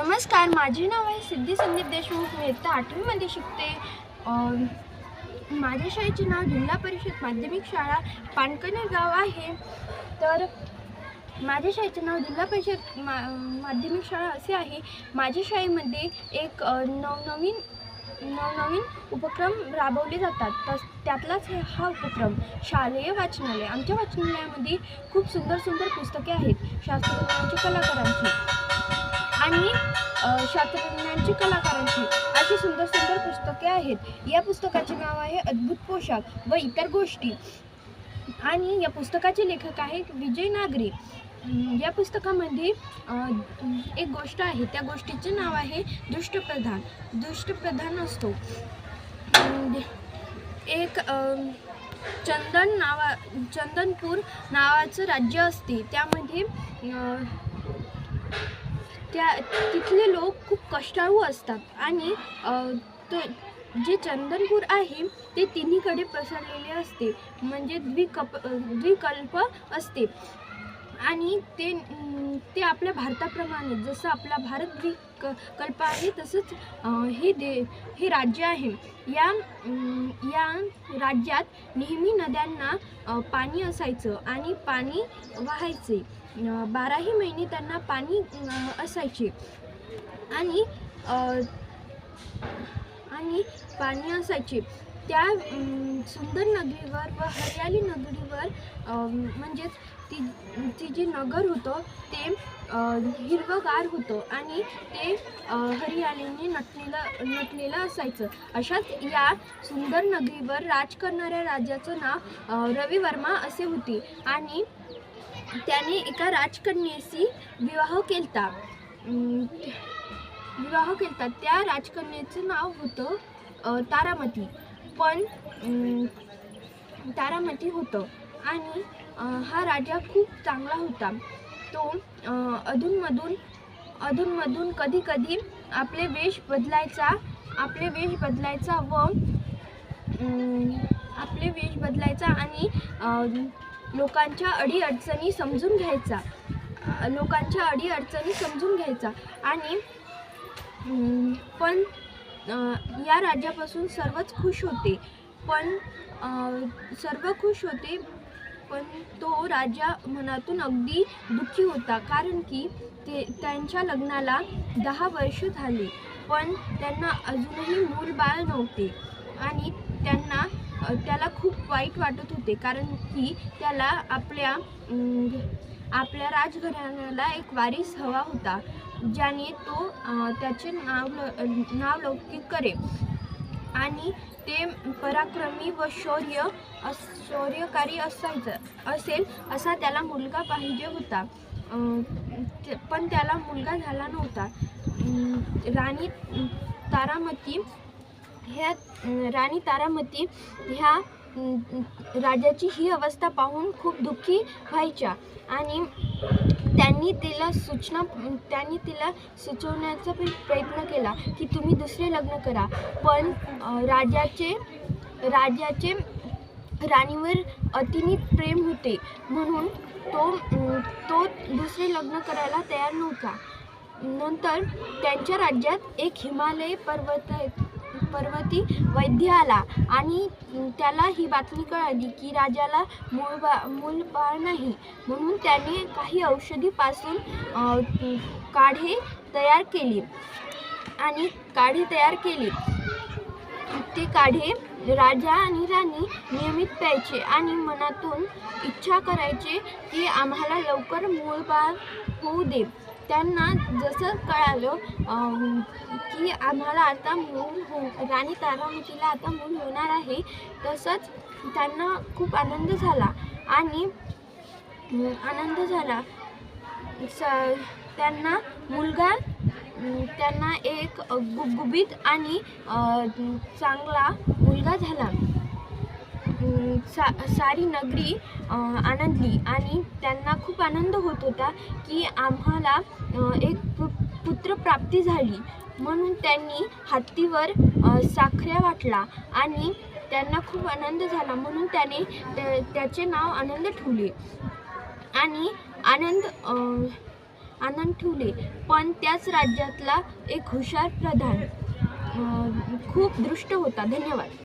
नमस्कार माझे नाव आहे सिद्धी संदीप देशमुख. मी इथं आठवीमध्ये शिकते. माझ्या शाळेचे नाव जिल्हा परिषद माध्यमिक शाळा पानकणे गाव आहे. तर माझ्या शाळेचे नाव जिल्हा परिषद मा माध्यमिक शाळा असे आहे. माझ्या शाळेमध्ये एक नवनवीन नवनवीन उपक्रम राबवले जातात. तस त्यातलाच हे हा उपक्रम शालेय वाचनालय. आमच्या वाचनालयामध्ये खूप सुंदर सुंदर पुस्तके आहेत. शास्त्रज्ञांची कलाकारांची. आणि शास्त्रज्ञांची कलाकारांची अशी सुंदर सुंदर पुस्तके आहेत. या पुस्तकाचे नाव आहे अद्भुत पोशाख व इतर गोष्टी. आणि या पुस्तकाचे लेखक आहेत विजय नागरे. या पुस्तकामध्ये एक गोष्ट आहे त्या गोष्टीचे नाव आहे दुष्टप्रधान. दुष्टप्रधान असतो. एक चंदन नावा चंदनपूर नावाचं राज्य असते. त्यामध्ये त्या तिथले लोक खूप कष्टाळू असतात. आणि तो जे चंदनपूर आहे ते तिन्हीकडे पसरलेले असते. म्हणजे द्विकप द्विकल्प असते. आणि ते ते आपल्या भारताप्रमाणे जसं आपला भारत क कल्प आहे तसंच हे दे हे राज्य आहे. या या राज्यात नेहमी नद्यांना पाणी असायचं आणि पाणी वाहायचे. बाराही महिने त्यांना पाणी असायचे. आणि आणि पाणी असायचे. त्या सुंदर नगरीवर व हरियाली नगरीवर म्हणजेच ती ती जे नगर होतं ते हिरवगार हिरवंगार होतं आणि ते हरियालीने नटलेलं नटलेलं असायचं. अशाच या सुंदर नगरीवर राज करणाऱ्या राजाचं नाव रवी वर्मा असे होते आणि त्याने एका राजकन्येशी विवाह केलता. विवाह केलता. त्या राजकन्येचं नाव होतं तारामती. पण तारामती होतं. आणि हा राजा खूप चांगला होता. तो अधूनमधून अधूनमधून कधीकधी आपले वेश बदलायचा आपले वेश बदलायचा व आपले वेश बदलायचा आणि लोकांच्या अडीअडचणी समजून घ्यायचा. लोकांच्या अडीअडचणी समजून घ्यायचा. आणि पण या राज्यापासून सर्वच खुश होते. पण सर्व खुश होते पण तो राजा मनातून अगदी दुःखी होता. कारण की ते त्यांच्या लग्नाला दहा वर्ष झाली. पण त्यांना अजूनही मूल बाळ नव्हते. आणि त्यांना त्याला खूप वाईट वाटत होते. कारण की त्याला आपल्या आपल्या राजघराण्याला एक वारीस हवा होता ज्याने तो त्याचे नाव ल- नाव लौकिक करे. आणि ते पराक्रमी व शौर्य अस शौर्यकारी असायचं असेल असा त्याला मुलगा पाहिजे होता. पण त्याला मुलगा झाला नव्हता. राणी तारामती ह्या राणी तारामती ह्या राजाची ही अवस्था पाहून खूप दुःखी व्हायच्या. आणि त्यांनी तिला सूचना त्यांनी तिला सुचवण्याचा प्रयत्न केला की तुम्ही दुसरे लग्न करा. पण राजाचे राजाचे राणीवर अतिनीत प्रेम होते. म्हणून तो तो दुसरे लग्न करायला तयार नव्हता. नंतर त्यांच्या राज्यात एक हिमालय पर्वत पर्वती वैद्य आला आणि त्याला ही बातमी कळाली की राजाला मूळ बा मूल बाळ नाही. म्हणून त्याने काही औषधीपासून काढे तयार केली आणि काढे तयार केली. ते काढे राजा आणि राणी नियमित प्यायचे आणि मनातून इच्छा करायचे की आम्हाला लवकर मूळ बाळ होऊ दे. त्यांना जसं कळालं की आम्हाला आता मूल हो राणी तारामतीला आता मूल होणार आहे तसंच त्यांना खूप आनंद झाला. आणि आनंद झाला. स त्यांना मुलगा त्यांना एक गुबगुबीत आणि चांगला मुलगा झाला. सा सारी नगरी आनंदली आणि त्यांना खूप आनंद होत होता की आम्हाला एक पु पुत्रप्राप्ती झाली. म्हणून त्यांनी हत्तीवर साखऱ्या वाटला आणि त्यांना खूप आनंद झाला. म्हणून त्याने त्याचे नाव आनंद ठेवले. आणि आनंद आनंद ठेवले. पण त्याच राज्यातला एक हुशार प्रधान खूप दृष्ट होता. धन्यवाद.